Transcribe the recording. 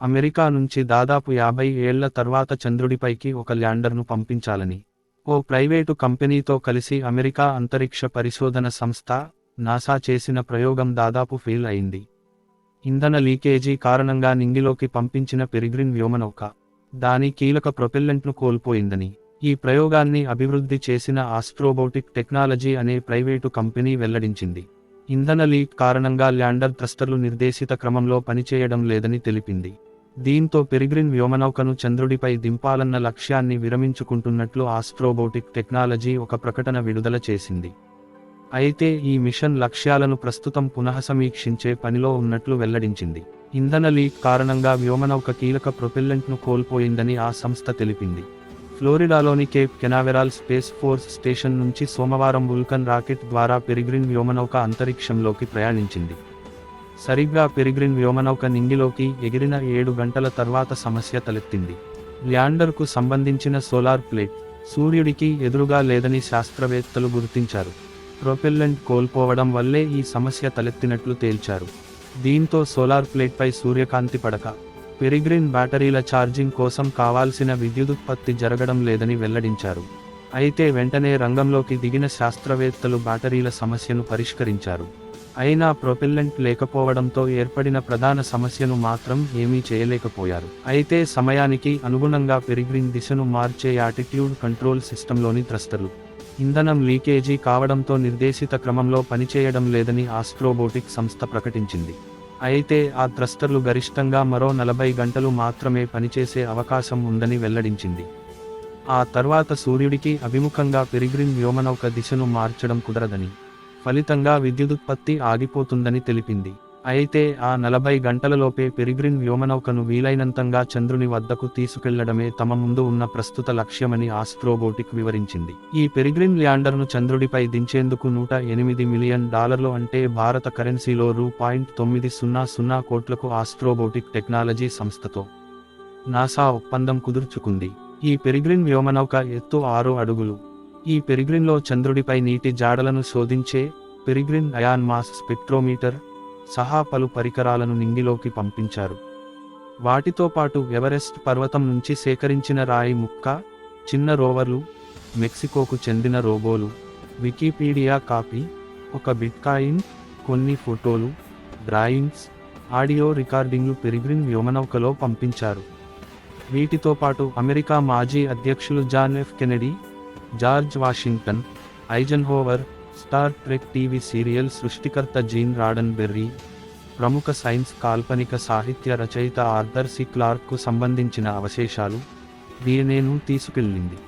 America నుంచి దాదాపు యాభై ఏళ్ళ తర్వాత చంద్రుడిపైకి ఒక ల్యాండర్ను పంపించాలని. ఓ ప్రైవేటు కంపెనీతో కలిసి అమెరికా అంతరిక్ష పరిశోధన సంస్థ నాసా చేసిన ప్రయోగం దాదాపు ఫెయిల్ అయింది. ఇంధన లీకేజీ కారణంగా నింగిలోకి పంపించిన పెరిగ్రిన్ వ్యోమనౌక దాని కీలక ప్రొపెల్లెంట్ను కోల్పోయిందని. ఈ ప్రయోగాన్ని అభివృద్ధి చేసిన ఆస్ట్రోబోటిక్ టెక్నాలజీ అనే ప్రైవేటు కంపెనీ వెల్లడించింది. ఇంధన లీక్ కారణంగా ల్యాండర్ థ్రస్టర్లు నిర్దేశిత క్రమంలో పనిచేయడం లేదని తెలిపింది. దీంతో పెరిగ్రిన్ వ్యోమనౌకను చంద్రుడిపై దింపాలన్న లక్ష్యాన్ని విరమించుకుంటున్నట్లు ఆస్ట్రోబోటిక్ టెక్నాలజీ ఒక ప్రకటన విడుదల చేసింది. అయితే ఈ మిషన్ లక్ష్యాలను ప్రస్తుతం పునఃసమీక్షించే పనిలో ఉన్నట్లు వెల్లడించింది. ఇంధన లీక్ కారణంగా వ్యోమనౌక కీలక ప్రొపెల్లెంట్ను కోల్పోయిందని ఆ సంస్థ తెలిపింది. ఫ్లోరిడాలోని Cape Canaveral Space Force Station నుంచి సోమవారం వుల్కన్ రాకెట్ ద్వారా పెరిగ్రిన్ వ్యోమనౌక అంతరిక్షంలోకి ప్రయాణించింది. సరిగ్గా పెరిగ్రిన్ వ్యోమనౌక నింగిలోకి ఎగిరిన ఏడు గంటల తర్వాత సమస్య తలెత్తింది. ల్యాండర్కు సంబంధించిన సోలార్ ప్లేట్ సూర్యుడికి ఎదురుగా లేదని శాస్త్రవేత్తలు గుర్తించారు. ప్రొపెల్లెంట్ కోల్పోవడం వల్లే ఈ సమస్య తలెత్తినట్లు తేల్చారు. దీంతో సోలార్ ప్లేట్పై సూర్యకాంతి పడక పెరిగ్రిన్ బ్యాటరీల ఛార్జింగ్ కోసం కావాల్సిన విద్యుదుత్పత్తి జరగడం లేదని వెల్లడించారు. అయితే వెంటనే రంగంలోకి దిగిన శాస్త్రవేత్తలు బ్యాటరీల సమస్యను పరిష్కరించారు. అయినా ప్రొపెల్లెంట్ లేకపోవడంతో ఏర్పడిన ప్రధాన సమస్యను మాత్రం ఏమీ చేయలేకపోయారు. అయితే సమయానికి అనుగుణంగా పెరిగ్రిన్ దిశను మార్చే యాటిట్యూడ్ కంట్రోల్ సిస్టంలోని థ్రస్టర్లు. ఇంధనం లీకేజీ కావడంతో నిర్దేశిత క్రమంలో పనిచేయడం లేదని ఆస్ట్రోబోటిక్ సంస్థ ప్రకటించింది. అయితే ఆ థ్రస్టర్లు గరిష్టంగా మరో నలభై గంటలు మాత్రమే పనిచేసే అవకాశం ఉందని వెల్లడించింది. ఆ తర్వాత సూర్యుడికి అభిముఖంగా పెరిగ్రిన్ వ్యోమనౌక దిశను మార్చడం కుదరదని ఫలితంగా విద్యుదుత్పత్తి ఆగిపోతుందని తెలిపింది. అయితే ఆ నలభై గంటలలోపే పెరిగ్రిన్ వ్యోమనౌకను వీలైనంతంగా చంద్రుని వద్దకు తీసుకెళ్ళడమే తమ ముందు ఉన్న ప్రస్తుత లక్ష్యమని ఆస్ట్రోబోటిక్ వివరించింది. ఈ పెరిగ్రిన్ ల్యాండర్ను చంద్రుడిపై దించేందుకు నూట ఎనిమిది మిలియన్ డాలర్లు అంటే భారత కరెన్సీలో రూ. పాయింట్ తొమ్మిది సున్నా సున్నా కోట్లకు ఆస్ట్రోబోటిక్ టెక్నాలజీ సంస్థతో నాసా ఒప్పందం కుదుర్చుకుంది. ఈ పెరిగ్రిన్ వ్యోమనౌక ఎత్తు ఆరు అడుగులు. ఈ పెరిగ్రిన్లో చంద్రుడిపై నీటి జాడలను శోధించే పెరిగ్రిన్ అయాన్ మాస్ స్పెక్ట్రోమీటర్ సహా పలు పరికరాలను నింగిలోకి పంపించారు. వాటితో పాటు ఎవరెస్ట్ పర్వతం నుంచి సేకరించిన రాయి ముక్క చిన్న రోవర్లు మెక్సికోకు చెందిన రోబోలు వికీపీడియా కాపీ ఒక బిట్కాయిన్ కొన్ని ఫోటోలు డ్రాయింగ్స్ ఆడియో రికార్డింగ్లు పెరిగ్రిన్ వ్యోమనౌకలో పంపించారు. వీటితో పాటు అమెరికా మాజీ అధ్యక్షులు John F Kennedy George Washington Eisenhower Star Trek TV serial సృష్టికర్త జీన్ రాడన్ బెర్రీ ప్రముఖ సైన్స్ కాల్పనిక సాహిత్య రచయిత ఆర్థర్ సి. క్లార్క్కు సంబంధించిన అవశేషాలు డిఎన్ఏను తీసుకెళ్ళింది.